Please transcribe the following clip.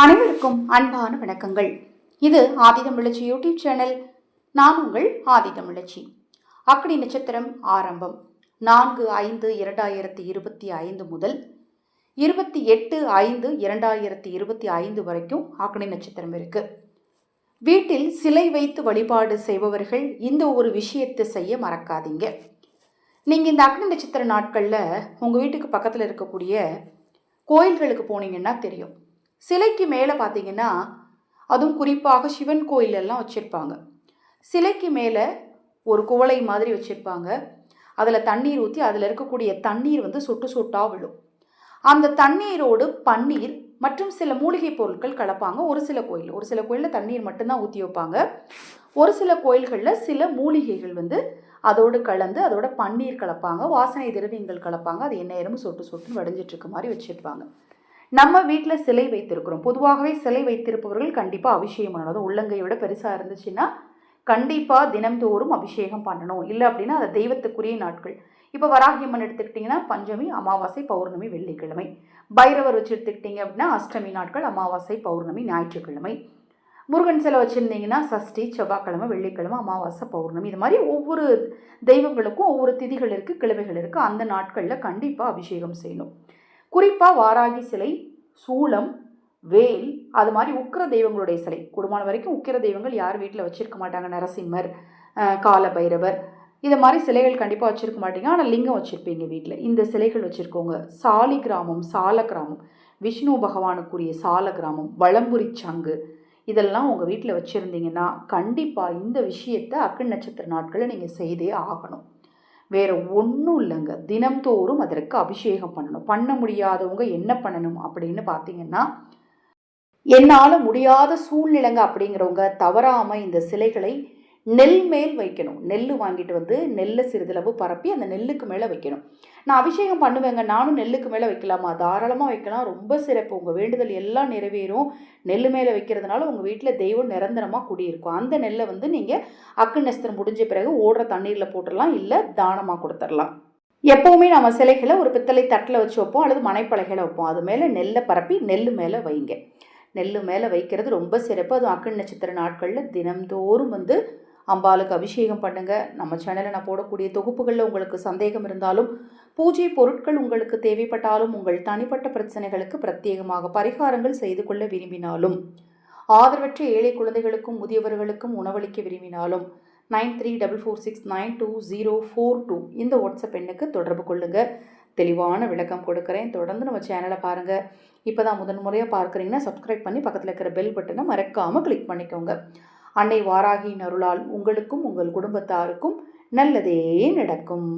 அனைவருக்கும் அன்பான வணக்கங்கள். இது ஆதிதமிழச்சி யூடியூப் சேனல். நான் உங்கள் ஆதிதமிழச்சி அக்கடி நட்சத்திரம் ஆரம்பம். நான்கு ஐந்து இரண்டாயிரத்தி இருபத்தி ஐந்து முதல் இருபத்தி எட்டு ஐந்து இரண்டாயிரத்தி இருபத்தி ஐந்து வரைக்கும் அக்கடி நட்சத்திரம் இருக்கு. வீட்டில் சிலை வைத்து வழிபாடு செய்பவர்கள் இந்த ஒரு விஷயத்தை செய்ய மறக்காதீங்க. நீங்கள் இந்த அக்னி நட்சத்திர நாட்களில் உங்கள் வீட்டுக்கு பக்கத்தில் இருக்கக்கூடிய கோயில்களுக்கு போனீங்கன்னா தெரியும். சிலைக்கு மேலே பார்த்தீங்கன்னா அதுவும் குறிப்பாக சிவன் கோயிலெல்லாம் வச்சுருப்பாங்க. சிலைக்கு மேலே ஒரு குவளை மாதிரி வச்சுருப்பாங்க. அதில் தண்ணீர் ஊற்றி அதில் இருக்கக்கூடிய தண்ணீர் வந்து சொட்டு சொட்டாக விழும். அந்த தண்ணீரோடு பன்னீர் மற்றும் சில மூலிகை பொருட்கள் கலப்பாங்க. ஒரு சில கோயில் ஒரு சில கோயிலில் தண்ணீர் மட்டும்தான் ஊற்றி வைப்பாங்க. ஒரு சில கோயில்களில் சில மூலிகைகள் வந்து அதோடு கலந்து அதோட பன்னீர் கலப்பாங்க. வாசனை திரவியங்கள் கலப்பாங்க. அது எந்நேரமும் சொட்டு சொட்டுன்னு வடிஞ்சிட்டுருக்கு மாதிரி வச்சுருப்பாங்க. நம்ம வீட்டில் சிலை வைத்திருக்கிறோம். பொதுவாகவே சிலை வைத்திருப்பவர்கள் கண்டிப்பாக அபிஷேகம் பண்ணணும். உள்ளங்கையை விட பெருசாக இருந்துச்சுன்னா கண்டிப்பாக தினம்தோறும் அபிஷேகம் பண்ணணும். இல்லை அப்படின்னா அது தெய்வத்துக்குரிய நாட்கள். இப்போ வராகியம்மன் எடுத்துக்கிட்டிங்கன்னா பஞ்சமி அமாவாசை பௌர்ணமி வெள்ளிக்கிழமை. பைரவர் வச்சு எடுத்துக்கிட்டிங்க அப்படின்னா அஷ்டமி நாட்கள் அமாவாசை பௌர்ணமி ஞாயிற்றுக்கிழமை. முருகன் சிலை வச்சுருந்தீங்கன்னா சஷ்டி செவ்வாய்க்கிழமை வெள்ளிக்கிழமை அமாவாசை பௌர்ணமி. இது மாதிரி ஒவ்வொரு தெய்வங்களுக்கும் ஒவ்வொரு திதிகள் இருக்குது கிழமைகள் இருக்குது அந்த நாட்களில் கண்டிப்பாக அபிஷேகம் செய்யணும். குறிப்பாக வாராகி சிலை சூளம் வேல் அது மாதிரி உக்கிர தெய்வங்களுடைய சிலை. குடும்பம் வரைக்கும் உக்கிர தெய்வங்கள் யார் வீட்டில் வச்சுருக்க மாட்டாங்க. நரசிம்மர் கால பைரவர் இதை மாதிரி சிலைகள் கண்டிப்பாக வச்சுருக்க மாட்டீங்க. ஆனால் லிங்கம் வச்சுருப்பீங்க வீட்டில் இந்த சிலைகள் வச்சுருக்கோங்க சாலி கிராமம் சால கிராமம் விஷ்ணு பகவானுக்குரிய சால கிராமம் வளம்புரி சங்கு இதெல்லாம் உங்கள் வீட்டில் வச்சுருந்தீங்கன்னா கண்டிப்பாக இந்த விஷயத்தை அக்கன் நட்சத்திர நாட்களில் நீங்கள் செய்தே ஆகணும். வேறு ஒன்றும் இல்லைங்க. தினம்தோறும் அதற்கு அபிஷேகம் பண்ணணும். பண்ண முடியாதவங்க என்ன பண்ணணும் அப்படின்னு பார்த்தீங்கன்னா என்னால் முடியாத சூழ்நிலைங்க அப்படிங்கிறவங்க தவறாமல் இந்த சிலைகளை நெல் மேல் வைக்கணும். நெல் வாங்கிட்டு வந்து நெல்லை சிறிதளவு பரப்பி அந்த நெல்லுக்கு மேலே வைக்கணும். நான் அபிஷேகம் பண்ணுவேங்க. நானும் நெல்லுக்கு மேலே வைக்கலாமா? தாராளமாக வைக்கலாம். ரொம்ப சிறப்பு. உங்கள் வேண்டுதல் எல்லாம் நிறைவேறும். நெல் மேலே வைக்கிறதுனால உங்கள் வீட்டில் தெய்வம் நிரந்தரமாக குடியிருக்கும். அந்த நெல்லை வந்து நீங்கள் அக்கு நஸ்திரம் முடிஞ்ச பிறகு ஓடுற தண்ணீரில் போட்டுடலாம். இல்லை தானமாக கொடுத்துடலாம். எப்போவுமே நம்ம சிலைகளை ஒரு பித்தளை தட்டில் வச்சு வைப்போம். அல்லது மனைப்பலகையில் வைப்போம். அது மேலே நெல்லை பரப்பி நெல் மேலே வைங்க. நெல் மேலே வைக்கிறது ரொம்ப சிறப்பு. அதுவும் அக்கு நட்சத்திர நாட்களில் தினம்தோறும் வந்து அம்பாளுக்கு அபிஷேகம் பண்ணுங்கள் நம்ம சேனலில் நான் போடக்கூடிய தொகுப்புகளில் உங்களுக்கு சந்தேகம் இருந்தாலும் பூஜை பொருட்கள் உங்களுக்கு தேவைப்பட்டாலும் உங்கள் தனிப்பட்ட பிரச்சனைகளுக்கு பிரத்யேகமாக பரிகாரங்கள் செய்து கொள்ள விரும்பினாலும் ஆதரவற்ற ஏழை குழந்தைகளுக்கும் முதியவர்களுக்கும் உணவளிக்க விரும்பினாலும் nine three double four six nine two zero four two இந்த வாட்ஸ்அப் எண்ணுக்கு தொடர்பு கொள்ளுங்கள் தெளிவான விளக்கம் கொடுக்குறேன். தொடர்ந்து நம்ம சேனலை பாருங்கள் இப்போ தான் முதன் முறையாக பார்க்குறீங்கன்னா சப்ஸ்கிரைப் பண்ணி பக்கத்தில் இருக்கிற பெல் பட்டனை மறக்காமல் கிளிக் பண்ணிக்கோங்க. அன்னை வாராகியின் அருளால் உங்களுக்கும் உங்கள் குடும்பத்தாருக்கும் நல்லதே நடக்கும்.